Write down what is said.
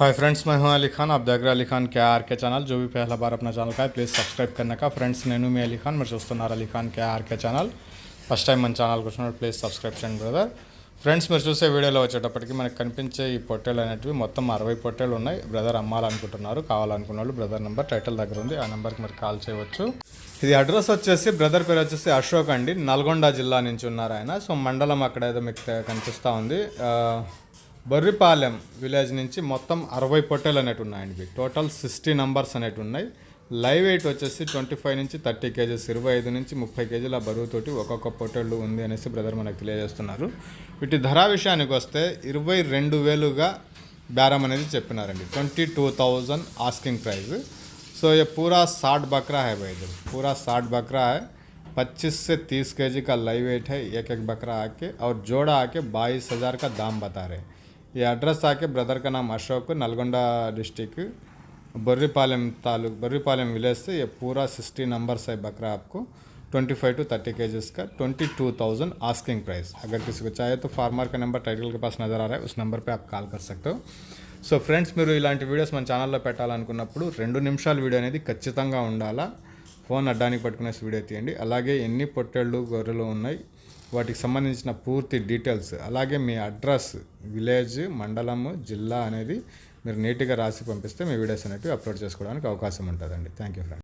Hi friends मैं हूं अली खान आप देख रहे हैं अली खान के आर के ఛానల్ जो भी पहला बार अपना ఛానల్ का है ప్లీజ్ సబ్స్క్రైబ్ करने का ఫ్రెండ్స్ నేను మీ అలీ ఖాన్ మీరు చూస్తున్నారు Ali Khan K RK channel first time మన ఛానల్కి వచ్చినప్పుడు ప్లీజ్ సబ్స్క్రైబ్ చేయండి బ్రదర్ ఫ్రెండ్స్ మీరు చూసే వీడియోలో వచ్చేటప్పటికి మనకు కనిపించే ఈ పొట్టేలు అనేటివి మొత్తం అరవై పొట్టేలు ఉన్నాయి బ్రదర్ అమ్మాలనుకుంటున్నారు కావాలనుకున్న వాళ్ళు బ్రదర్ నెంబర్ టైటిల్ దగ్గర ఉంది ఆ నెంబర్కి మీరు కాల్ చేయవచ్చు ఇది అడ్రస్ వచ్చేసి బ్రదర్ పేరు వచ్చేసి అశోక్ అండి నల్గొండ జిల్లా నుంచి ఉన్నారు ఆయన సో మండలం అక్కడ ఏదో మీకు కనిపిస్తూ ఉంది ఆ, బొర్రిపాలెం విలేజ్ నుంచి మొత్తం అరవై పొట్టేలు అనేవి ఉన్నాయండి ఇవి టోటల్ సిక్స్టీ నంబర్స్ అనేవి ఉన్నాయి లైవ్ వెయిట్ వచ్చేసి ట్వంటీ ఫైవ్ నుంచి థర్టీ కేజీస్ ఇరవై ఐదు నుంచి ముప్పై కేజీల బరువుతోటి ఒక్కొక్క పొట్టేళ్ళు ఉంది అనేసి బ్రదర్ మనకు తెలియజేస్తున్నారు వీటి ధర విషయానికి వస్తే ఇరవై రెండు వేలుగా బేరం అనేది చెప్పినారండి twenty two thousand asking price so ये पूरा साठ बकरा है भाई इधर पूरा साठ बकरा है पच्चीस से तीस के जी का लाइव वेट है एक एक बकरा आके और जोड़ा आके बाईस हज़ार का दाम बता रहे हैं ये एड्रेस आके ब्रदर का नाम अशोक नलगोंडा डिस्ट्रिक्ट बर्रीपालెం तालुक बर्रीपालెం विलेज से ये पूरा सिक्सटी नंबर्स है बकरा आपको ट्वेंटी फाइव टू थर्टी के का twenty two thousand asking price अगर किसी को चाहिए तो फार्मर का नंबर टाइटल के पास नज़र आ रहा है उस नंबर पे आप कॉल कर सकते हो సో ఫ్రెండ్స్ మీరు ఇలాంటి వీడియోస్ మన ఛానల్లో పెట్టాలనుకున్నప్పుడు రెండు నిమిషాల వీడియో అనేది ఖచ్చితంగా ఉండాలా ఫోన్ అడ్డానికి పట్టుకునే వీడియో తీయండి అలాగే ఎన్ని పొట్టేళ్ళు గొర్రెలు ఉన్నాయి వాటికి సంబంధించిన పూర్తి డీటెయిల్స్ అలాగే మీ అడ్రస్ విలేజ్ మండలము జిల్లా అనేది మీరు నీట్గా రాసి పంపిస్తే మీ వీడియోస్ అనేవి అప్లోడ్ చేసుకోవడానికి అవకాశం ఉంటుందండి. Thank you friend